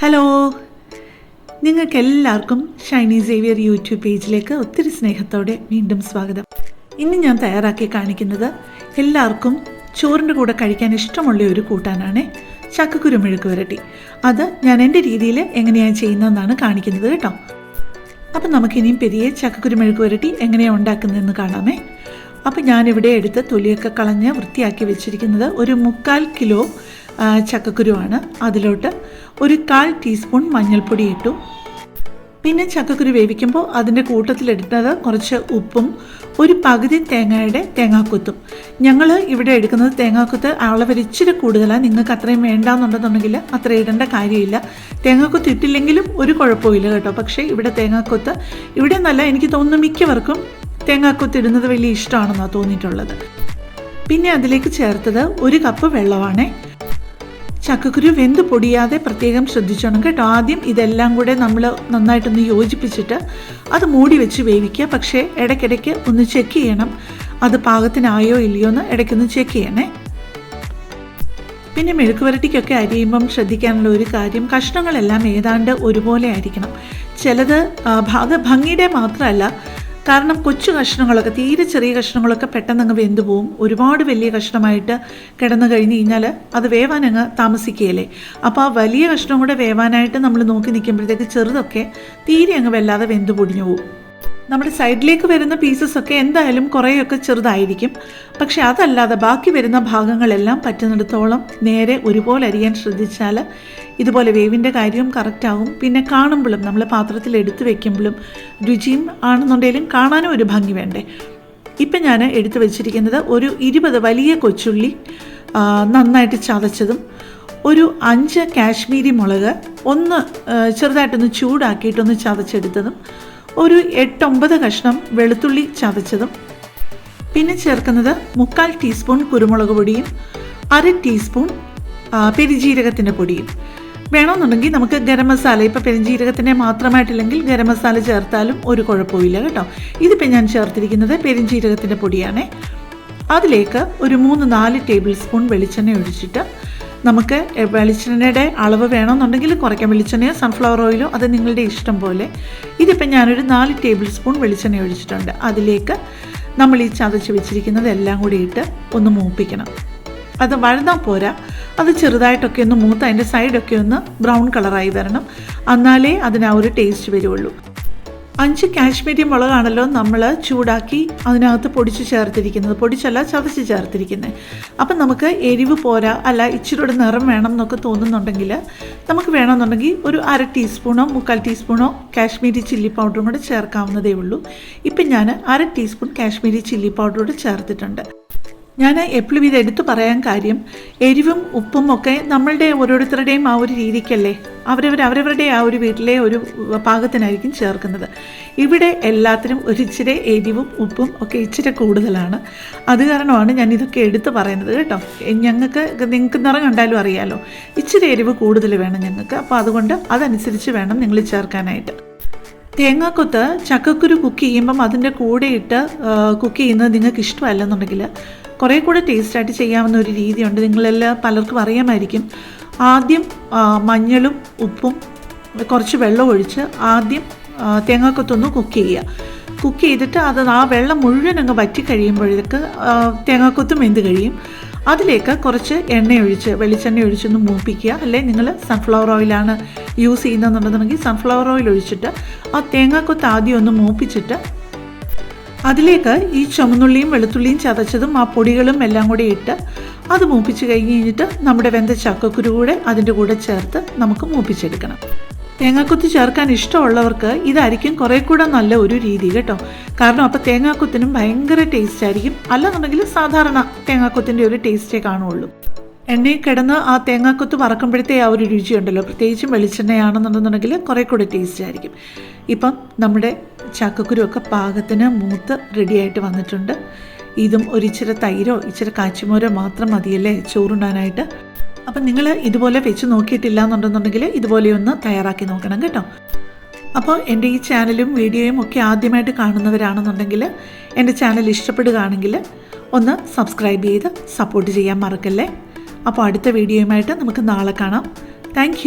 Hello നിങ്ങൾക്ക് എല്ലാവർക്കും Shiny Xavier YouTube പേജിലേക്ക് ഒത്തിരി സ്നേഹത്തോടെ വീണ്ടും സ്വാഗതം. ഇന്ന് ഞാൻ തയ്യാറാക്കി കാണിക്കുന്നത് എല്ലാവർക്കും ചോറിന്റെ കൂടെ കഴിക്കാൻ ഇഷ്ടമുള്ള ഒരു കൂട്ടാനാണ് ചക്കക്കുരു മെഴുക്ക് വരട്ടി അത് ഞാൻ എന്റെ രീതിയിൽ എങ്ങനെയാണ് ചെയ്യുന്നതെന്നാണ് കാണിക്കുന്നത് കേട്ടോ. അപ്പം നമുക്കിനിയും പെരിയെ ചക്കക്കുരു മെഴുക്ക് വരട്ടി എങ്ങനെയാണ് ഉണ്ടാക്കുന്നതെന്ന് കാണാമേ. അപ്പം ഞാനിവിടെ എടുത്ത് തൊലിയൊക്കെ കളഞ്ഞ് വൃത്തിയാക്കി വെച്ചിരിക്കുന്നത് ഒരു മുക്കാൽ കിലോ ചക്കക്കുരുവാണ്. അതിലോട്ട് ഒരു കാൽ ടീസ്പൂൺ മഞ്ഞൾപ്പൊടി ഇട്ടു. പിന്നെ ചക്കക്കുരു വേവിക്കുമ്പോൾ അതിന്റെ കൂട്ടത്തിലെടുത്തത് കുറച്ച് ഉപ്പും ഒരു പകുതി തേങ്ങയുടെ തേങ്ങാക്കുത്തും. ഞങ്ങൾ ഇവിടെ എടുക്കുന്നത് തേങ്ങാക്കുത്ത് അളവ് ഇച്ചിരി കൂടുതലാണ്. നിങ്ങൾക്ക് അത്രയും വേണ്ടാന്നുണ്ടെന്നുണ്ടെങ്കിൽ അത്ര ഇടേണ്ട കാര്യമില്ല. തേങ്ങാക്കുത്ത് ഇട്ടില്ലെങ്കിലും ഒരു കുഴപ്പമില്ല കേട്ടോ. പക്ഷേ ഇവിടെ തേങ്ങാക്കുത്ത് ഇവിടെ നല്ല എനിക്ക് തോന്നുന്നു മിക്കവർക്കും തേങ്ങാക്കുത്ത് ഇടുന്നത് വലിയ ഇഷ്ടമാണെന്നാണ് തോന്നിയിട്ടുള്ളത്. പിന്നെ അതിലേക്ക് ചേർത്തത് ഒരു കപ്പ് വെള്ളമാണേ. ചക്കക്കുരു വെന്ത് പൊടിയാതെ പ്രത്യേകം ശ്രദ്ധിച്ചോണം കേട്ടോ. ആദ്യം ഇതെല്ലാം കൂടെ നമ്മൾ നന്നായിട്ടൊന്ന് യോജിപ്പിച്ചിട്ട് അത് മൂടി വെച്ച് വേവിക്കുക. പക്ഷേ ഇടയ്ക്കിടയ്ക്ക് ഒന്ന് ചെക്ക് ചെയ്യണം. അത് പാകത്തിനായോ ഇല്ലയോ എന്ന് ഇടയ്ക്കൊന്ന് ചെക്ക് ചെയ്യണേ. പിന്നെ മെഴുക്ക് വരട്ടിക്കൊക്കെ അരിയുമ്പം ശ്രദ്ധിക്കാനുള്ള ഒരു കാര്യം കഷ്ണങ്ങളെല്ലാം ഏതാണ്ട് ഒരുപോലെ ആയിരിക്കണം. ചിലത് ഭാഗ ഭംഗിയുടെ മാത്രമല്ല കാരണം കൊച്ചു കഷ്ണങ്ങളൊക്കെ തീരെ ചെറിയ കഷ്ണങ്ങളൊക്കെ പെട്ടെന്ന് അങ്ങ് വെന്തു പോവും. ഒരുപാട് വലിയ കഷ്ണമായിട്ട് കിടന്നു കഴിഞ്ഞ് കഴിഞ്ഞാൽ അത് വേവാൻ അങ്ങ് താമസിക്കുകയല്ലേ. അപ്പോൾ ആ വലിയ കഷ്ണം കൂടെ വേവാനായിട്ട് നമ്മൾ നോക്കി നിൽക്കുമ്പോഴത്തേക്ക് ചെറുതൊക്കെ തീരെ അങ്ങ് വല്ലാതെ വെന്തു പൊടിഞ്ഞു പോകും നമ്മുടെ സൈഡിലേക്ക് വരുന്ന പീസസ് ഒക്കെ എന്തായാലും കുറേയൊക്കെ ചെറുതായിരിക്കും. പക്ഷെ അതല്ലാതെ ബാക്കി വരുന്ന ഭാഗങ്ങളെല്ലാം പറ്റുന്നിടത്തോളം നേരെ ഒരുപോലെ അരിയാൻ ശ്രദ്ധിച്ചാൽ ഇതുപോലെ വേവിന്റെ കാര്യവും കറക്റ്റാകും പിന്നെ കാണുമ്പോഴും നമ്മൾ പാത്രത്തിൽ എടുത്തു വെക്കുമ്പോഴും രുചിയും ആണെന്നുണ്ടെങ്കിലും കാണാനും ഒരു ഭംഗി വേണ്ടേ? ഇപ്പം ഞാൻ എടുത്തു വെച്ചിരിക്കുന്നത് ഒരു ഇരുപത് വലിയ കൊച്ചുള്ളി നന്നായിട്ട് ചതച്ചതും ഒരു അഞ്ച് കാശ്മീരി മുളക് ഒന്ന് ചെറുതായിട്ടൊന്ന് ചൂടാക്കിയിട്ടൊന്ന് ചതച്ചെടുത്തതും ഒരു എട്ടൊമ്പത് കഷ്ണം വെളുത്തുള്ളി ചതച്ചതും പിന്നെ ചേർക്കുന്നത് മുക്കാൽ ടീസ്പൂൺ കുരുമുളക് പൊടിയും അര ടീസ്പൂൺ പെരുജീരകത്തിന്റെ പൊടിയും. വേണമെന്നുണ്ടെങ്കിൽ നമുക്ക് ഗരം മസാല ഇപ്പോൾ പെരുംജീരകത്തിന്റെ മാത്രമായിട്ടില്ലെങ്കിൽ ഗരം മസാല ചേർത്താലും ഒരു കുഴപ്പമില്ല കേട്ടോ. ഇതിപ്പോൾ ഞാൻ ചേർത്തിരിക്കുന്നത് പെരുംജീരകത്തിന്റെ പൊടിയാണ്. അതിലേക്ക് ഒരു മൂന്ന് നാല് ടേബിൾ സ്പൂൺ വെളിച്ചെണ്ണ ഒഴിച്ചിട്ട് നമുക്ക് വെളിച്ചെണ്ണയുടെ അളവ് വേണമെന്നുണ്ടെങ്കിൽ കുറയ്ക്കാം. വെളിച്ചെണ്ണയോ സൺഫ്ലവർ ഓയിലോ അത് നിങ്ങളുടെ ഇഷ്ടം പോലെ. ഇതിപ്പോൾ ഞാനൊരു നാല് ടേബിൾ സ്പൂൺ വെളിച്ചെണ്ണ ഒഴിച്ചിട്ടുണ്ട്. അതിലേക്ക് നമ്മൾ ഈ ചതച്ച് വെച്ചിരിക്കുന്നത് എല്ലാം കൂടി ഇട്ട് ഒന്ന് മൂപ്പിക്കണം. അത് വഴുതാൻ പോരാ. അത് ചെറുതായിട്ടൊക്കെ ഒന്ന് മൂത്ത് അതിന്റെ സൈഡൊക്കെ ഒന്ന് ബ്രൗൺ കളറായി വരണം. എന്നാലേ അതിന് ആ ഒരു ടേസ്റ്റ് വരുള്ളൂ. അഞ്ച് കാശ്മീരി മുളകാണല്ലോ നമ്മൾ ചൂടാക്കി അതിനകത്ത് പൊടിച്ച് ചേർത്തിരിക്കുന്നത്. പൊടിച്ചല്ല ചതച്ച് ചേർത്തിരിക്കുന്നത് അപ്പം നമുക്ക് എരിവ് പോരാ അല്ല ഇച്ചിരിയുടെ നിറം വേണം എന്നൊക്കെ തോന്നുന്നുണ്ടെങ്കിൽ നമുക്ക് വേണമെന്നുണ്ടെങ്കിൽ ഒരു അര ടീസ്പൂണോ മുക്കാൽ ടീസ്പൂണോ കാശ്മീരി ചില്ലി പൗഡറും കൂടെ ചേർക്കാവുന്നതേ ഉള്ളൂ. ഇപ്പം ഞാൻ അര ടീസ്പൂൺ കാശ്മീരി ചില്ലി പൗഡർ ചേർത്തിട്ടുണ്ട്. ഞാൻ എപ്പോഴും ഇത് എടുത്തു പറയാൻ കാര്യം എരിവും ഉപ്പും ഒക്കെ നമ്മളുടെ ഓരോരുത്തരുടെയും ആ ഒരു രീതിക്കല്ലേ? അവരവർ അവരവരുടെ ആ ഒരു വീട്ടിലെ ഒരു പാകത്തിനായിരിക്കും ചേർക്കുന്നത്. ഇവിടെ എല്ലാത്തിനും ഒരു ഇച്ചിരി എരിവും ഉപ്പും ഒക്കെ ഇച്ചിരി കൂടുതലാണ്. അത് കാരണമാണ് ഞാൻ ഇതൊക്കെ എടുത്തു പറയുന്നത് കേട്ടോ. ഞങ്ങൾക്ക് നിങ്ങൾക്ക് നിറം കണ്ടാലും അറിയാലോ. ഇച്ചിരി എരിവ് കൂടുതൽ വേണം ഞങ്ങൾക്ക്. അപ്പോൾ അതുകൊണ്ട് അതനുസരിച്ച് വേണം നിങ്ങൾ ചേർക്കാനായിട്ട്. തേങ്ങാക്കൊത്ത് ചക്കക്കുരു കുക്ക് ചെയ്യുമ്പം അതിന്റെ കൂടെ ഇട്ട് കുക്ക് ചെയ്യുന്നത് നിങ്ങൾക്ക് ഇഷ്ടമല്ലെന്നുണ്ടെങ്കിൽ കുറേ കൂടെ ടേസ്റ്റായിട്ട് ചെയ്യാവുന്ന ഒരു രീതിയുണ്ട്. നിങ്ങളെല്ലാം പലർക്കും അറിയാമായിരിക്കും. ആദ്യം മഞ്ഞളും ഉപ്പും കുറച്ച് വെള്ളം ഒഴിച്ച് ആദ്യം തേങ്ങാക്കൊത്തൊന്ന് കുക്ക് ചെയ്യുക. കുക്ക് ചെയ്തിട്ട് അത് ആ വെള്ളം മുഴുവൻ അങ്ങ് വറ്റി കഴിയുമ്പോഴേക്ക് തേങ്ങാക്കൊത്തും വെന്ത് കഴിയും. അതിലേക്ക് കുറച്ച് എണ്ണ ഒഴിച്ച് വെളിച്ചെണ്ണ ഒഴിച്ചൊന്ന് മൂപ്പിക്കുക. അല്ലെ നിങ്ങൾ സൺഫ്ലവർ ഓയിലാണ് യൂസ് ചെയ്യുന്നതെന്നുണ്ടെന്നുണ്ടെങ്കിൽ സൺഫ്ലവർ ഓയിൽ ഒഴിച്ചിട്ട് ആ തേങ്ങാക്കൊത്ത് ആദ്യം ഒന്ന് മൂപ്പിച്ചിട്ട് അതിലേക്ക് ഈ ചുമന്നുള്ളിയും വെളുത്തുള്ളിയും ചതച്ചതും ആ പൊടികളും എല്ലാം കൂടി ഇട്ട് അത് മൂപ്പിച്ച് കഴിഞ്ഞ് കഴിഞ്ഞിട്ട് നമ്മുടെ വെന്ത ചക്കക്കുരു കൂടെ അതിന്റെ കൂടെ ചേർത്ത് നമുക്ക് മൂപ്പിച്ചെടുക്കണം. തേങ്ങാക്കൊത്ത് ചേർക്കാൻ ഇഷ്ടമുള്ളവർക്ക് ഇതായിരിക്കും കുറേ കൂടെ നല്ല ഒരു രീതി കേട്ടോ. കാരണം അപ്പോൾ തേങ്ങാക്കുത്തിനും ഭയങ്കര ടേസ്റ്റ് ആയിരിക്കും. അല്ലെന്നുണ്ടെങ്കിൽ സാധാരണ തേങ്ങാക്കുത്തിന്റെ ഒരു ടേസ്റ്റേ കാണുള്ളൂ. എണ്ണയിൽ കിടന്ന് ആ തേങ്ങാക്കൊത്ത് വറക്കുമ്പോഴത്തേ ആ ഒരു രുചിയുണ്ടല്ലോ. പ്രത്യേകിച്ചും വെളിച്ചെണ്ണയാണെന്നുണ്ടെന്നുണ്ടെങ്കിൽ കുറേ കൂടെ ടേസ്റ്റ് ആയിരിക്കും. ഇപ്പം നമ്മുടെ ചക്കക്കുരുവൊക്കെ പാകത്തിന് മൂത്ത് റെഡിയായിട്ട് വന്നിട്ടുണ്ട്. ഇതും ഒരു ഇച്ചിരി തൈരോ ഇച്ചിരി കാച്ചിമോരോ മാത്രം മതിയല്ലേ ചോറുണ്ടാനായിട്ട് അപ്പം നിങ്ങൾ ഇതുപോലെ വെച്ച് നോക്കിയിട്ടില്ല എന്നുണ്ടെന്നുണ്ടെങ്കിൽ ഇതുപോലെ ഒന്ന് തയ്യാറാക്കി നോക്കണം കേട്ടോ. അപ്പോൾ എന്റെ ഈ ചാനലും വീഡിയോയും ഒക്കെ ആദ്യമായിട്ട് കാണുന്നവരാണെന്നുണ്ടെങ്കിൽ എന്റെ ചാനൽ ഇഷ്ടപ്പെടുകയാണെങ്കിൽ ഒന്ന് സബ്സ്ക്രൈബ് ചെയ്ത് സപ്പോർട്ട് ചെയ്യാൻ മറക്കല്ലേ? അപ്പോൾ അടുത്ത വീഡിയോയുമായിട്ട് നമുക്ക് നാളെ കാണാം. താങ്ക്